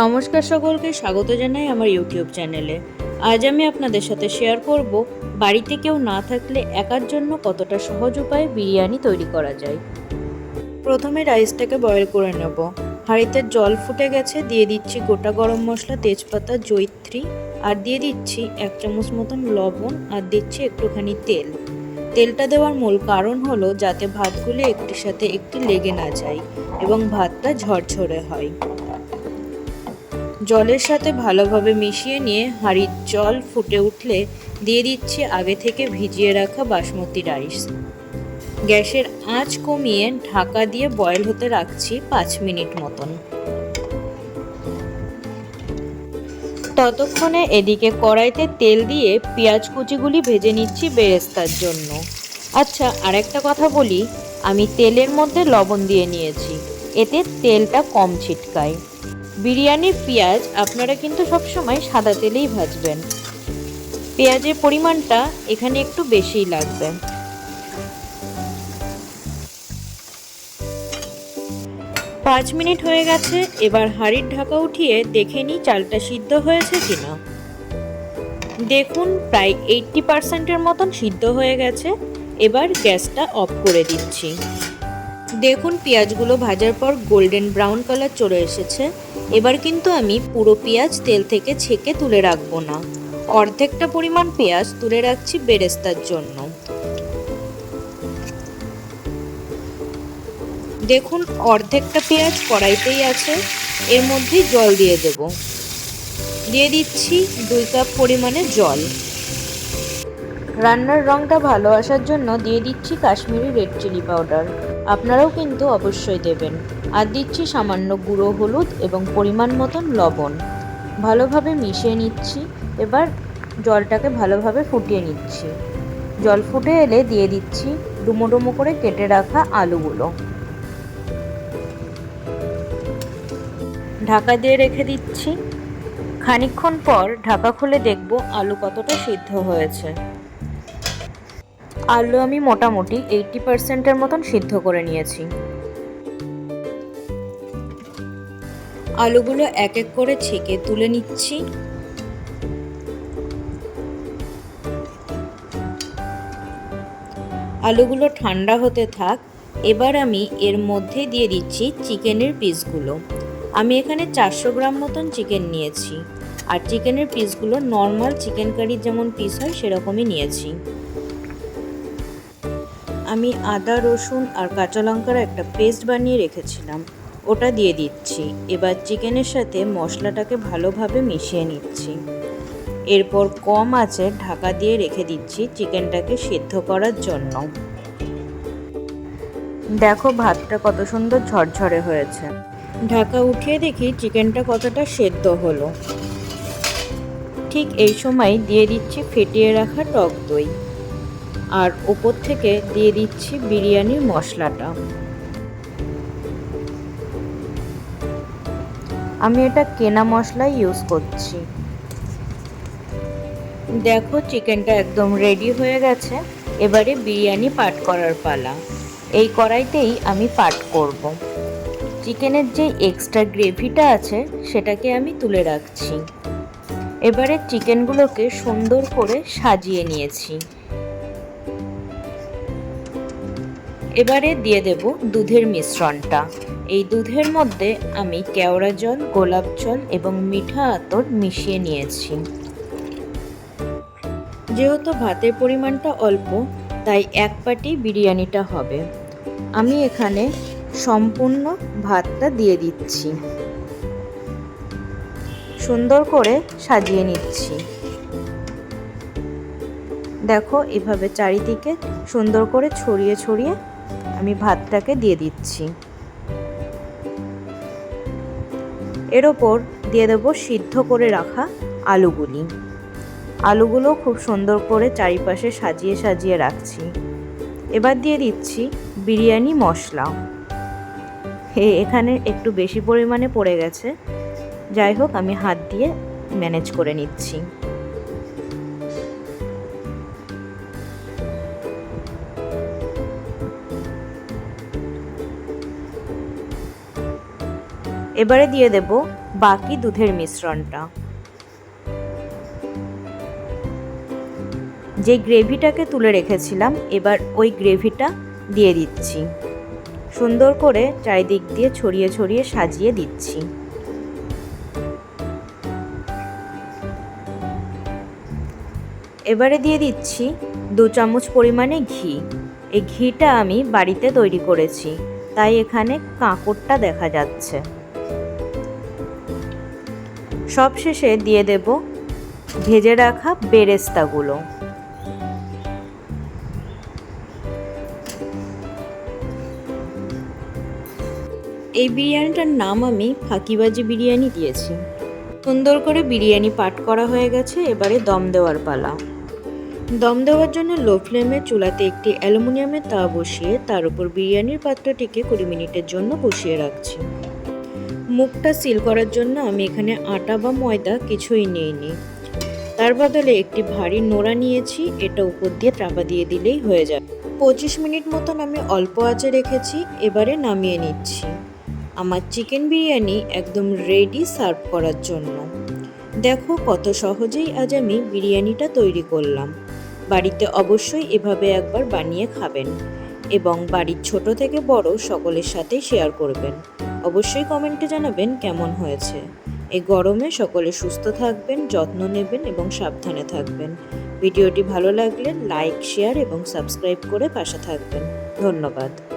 নমস্কার সকলকে, স্বাগত জানাই আমার ইউটিউব চ্যানেলে। আজ আমি আপনাদের সাথে শেয়ার করব বাড়িতে কেউ না থাকলে একার জন্য কতটা সহজ উপায়ে বিরিয়ানি তৈরি করা যায়। প্রথমে রাইসটাকে বয়েল করে নেব। হাঁড়িতে জল ফুটে গেছে, দিয়ে দিচ্ছি গোটা গরম মশলা, তেজপাতা, জৈত্রী, আর দিয়ে দিচ্ছি এক চামচ মতন লবণ, আর দিচ্ছি একটুখানি তেল। তেলটা দেওয়ার মূল কারণ হলো যাতে ভাতগুলো একটির সাথে একটি লেগে না যায় এবং ভাতটা ঝরঝরে হয়। জলের সাথে ভালোভাবে মিশিয়ে নিয়ে হাঁড়ির জল ফুটে উঠলে দিয়ে দিচ্ছি আগে থেকে ভিজিয়ে রাখা বাসমতি রাইস গ্যাসের আঁচ কমিয়ে ঢাকা দিয়ে বয়েল হতে রাখছি পাঁচ মিনিট মতন। ততক্ষণে এদিকে কড়াইতে তেল দিয়ে পেঁয়াজ কুচিগুলি ভেজে নিচ্ছি বেরেস্তার জন্য। আচ্ছা আরেকটা কথা বলি, আমি তেলের মধ্যে লবণ দিয়ে নিয়েছি, এতে তেলটা কম ছিটকায়। বিরিয়ানির পেঁয়াজ আপনারা কিন্তু সবসময় সাদা তেলেই ভাজবেন। পেঁয়াজের পরিমাণটা এখানে একটু বেশিই লাগবে। পাঁচ মিনিট হয়ে গেছে, এবার হাঁড়ির ঢাকা উঠিয়ে দেখে নিই চালটা সিদ্ধ হয়েছে কিনা। দেখুন, প্রায় এইটটি পার্সেন্টের মতন সিদ্ধ হয়ে গেছে। এবার গ্যাসটা অফ করে দিচ্ছি। দেখুন, পেঁয়াজগুলো ভাজার পর গোল্ডেন ব্রাউন কালার চলে এসেছে। এবার কিন্তু আমি পুরো পেঁয়াজ তেল থেকে ছেঁকে তুলে রাখব না। অর্ধেকটা পরিমাণ পেঁয়াজ তুলে রাখছি বেরেস্তার জন্য। দেখুন, অর্ধেকটা পেঁয়াজ কড়াইতেই আছে। এর মধ্যেই জল দিয়ে দেব। দিয়ে দিচ্ছি দুই কাপ পরিমাণে জল। রান্নার রঙটা ভালো আসার জন্য দিয়ে দিচ্ছি কাশ্মীরি রেড চিলি পাউডার আপনারাও কিন্তু অবশ্যই দেবেন। আর দিচ্ছি সামান্য গুঁড়ো হলুদ এবং পরিমাণ মতন লবণ। ভালোভাবে মিশিয়ে নিচ্ছি। এবার জলটাকে ভালোভাবে ফুটিয়ে নিচ্ছি। জল ফুটে এলে দিয়ে দিচ্ছি ডুমো ডুমো করে কেটে রাখা আলুগুলো। ঢাকা দিয়ে রেখে দিচ্ছি। খানিকক্ষণ পর ঢাকা খুলে দেখব আলু কতটা সিদ্ধ হয়েছে। আলু আমি মোটামুটি এইটটি পার্সেন্টের মতন সিদ্ধ করে নিয়েছি। আলুগুলো এক এক করে ছেঁকে তুলে নিচ্ছি। আলুগুলো ঠান্ডা হতে থাক, এবার আমি এর মধ্যে দিয়ে দিচ্ছি চিকেনের পিসগুলো। আমি এখানে চারশো গ্রাম মতন চিকেন নিয়েছি। আর চিকেনের পিসগুলো নর্মাল চিকেন কারির যেমন পিস হয়, সেরকমই নিয়েছি। আমি আদা, রসুন আর কাঁচা লঙ্কার একটা পেস্ট বানিয়ে রেখেছিলাম। ওটা দিয়ে দিচ্ছি। এবার চিকেনের সাথে মশলাটাকে ভালোভাবে মিশিয়ে নিচ্ছি। এরপর কম আছে ঢাকা দিয়ে রেখে দিচ্ছি চিকেনটাকে সিদ্ধ করার জন্য। দেখো ভাতটা কত সুন্দর ঝরঝরে হয়েছে। ঢাকা উঠিয়ে দেখি চিকেনটা কতটা সেদ্ধ হলো। ঠিক এই সময় দিয়ে দিচ্ছি ফেটিয়ে রাখা টক দই। আর ওপর থেকে দিয়ে দিচ্ছি বিরিয়ানির মশলাটা। আমি এটা কেনা মশলাই ইউজ করছি। দেখো চিকেনটা একদম রেডি হয়ে গেছে। এবারে বিরিয়ানি পাট করার পালা। এই কড়াইতেই আমি পাট করব। চিকেনের যে এক্সট্রা গ্রেভিটা আছে, সেটাকে আমি তুলে রাখছি। এবারে চিকেনগুলোকে সুন্দর করে সাজিয়ে নিয়েছি। এবারে দিয়ে দেব দুধের মিশ্রণটা। এই দুধের মধ্যে আমি কেওড়া জল, গোলাপ জল এবং মিঠা আতর মিশিয়ে নিয়েছি। যেহেতু ভাতের পরিমাণটা অল্প, তাই এক পাটি বিরিয়ানিটা হবে। আমি এখানে সম্পূর্ণ ভাতটা দিয়ে দিচ্ছি। সুন্দর করে সাজিয়ে নিচ্ছি। দেখো এভাবে চারিদিকে সুন্দর করে ছড়িয়ে ছড়িয়ে আমি ভাতটাকে দিয়ে দিচ্ছি। এর ওপর দিয়ে দেবো সিদ্ধ করে রাখা আলুগুলি। আলুগুলো খুব সুন্দর করে চারিপাশে সাজিয়ে সাজিয়ে রাখছি। এবার দিয়ে দিচ্ছি বিরিয়ানি মশলা। হে এখানে একটু বেশি পরিমাণে পড়ে গেছে। যাই হোক, আমি হাত দিয়ে ম্যানেজ করে নিচ্ছি। এবারে দিয়ে দেব বাকি দুধের মিশ্রণটা। যে গ্রেভিটাকে তুলে রেখেছিলাম, এবার ওই গ্রেভিটা দিয়ে দিচ্ছি। সুন্দর করে চারিদিক দিয়ে ছড়িয়ে ছড়িয়ে সাজিয়ে দিচ্ছি। এবারে দিয়ে দিচ্ছি দু চামচ পরিমাণে ঘি। এই ঘিটা আমি বাড়িতে তৈরি করেছি, তাই এখানে কাঁকড়টা দেখা যাচ্ছে। সবশেষে দিয়ে দেব ভেজে রাখা বেরেস্তাগুলো। এই বিরিয়ানিটার নাম আমি ফাঁকিবাজি বিরিয়ানি দিয়েছি। সুন্দর করে বিরিয়ানি পাট করা হয়ে গেছে, এবারে দম দেওয়ার পালা। দম দেওয়ার জন্য লো ফ্লেমে চুলাতে একটি অ্যালুমিনিয়ামের তা বসিয়ে তার উপর বিরিয়ানির পাত্রটিকে কুড়ি মিনিটের জন্য বসিয়ে রাখছি। মুখটা সিল করার জন্য আমি এখানে আটা বা ময়দা কিছুই নিইনি। তার বদলে একটি ভারী নোড়া নিয়েছি, এটা উপর দিয়ে চাপা দিয়ে দিলেই হয়ে যাবে। পঁচিশ মিনিট মতন আমি অল্প আঁচে রেখেছি, এবারে নামিয়ে নিচ্ছি। আমার চিকেন বিরিয়ানি একদম রেডি সার্ভ করার জন্য। দেখো কত সহজেই আজ আমি বিরিয়ানিটা তৈরি করলাম। বাড়িতে অবশ্যই এভাবে একবার বানিয়ে খাবেন। এবং বাড়ির ছোট থেকে বড় সকলের সাথে শেয়ার করবেন। অবশ্যই কমেন্টে জানাবেন কেমন হয়েছে। এই গরমে সকলে সুস্থ থাকবেন, যত্ন নেবেন এবং সাবধানে থাকবেন। ভিডিওটি ভালো লাগলে লাইক শেয়ার এবং সাবস্ক্রাইব করে পাশে থাকবেন। ধন্যবাদ।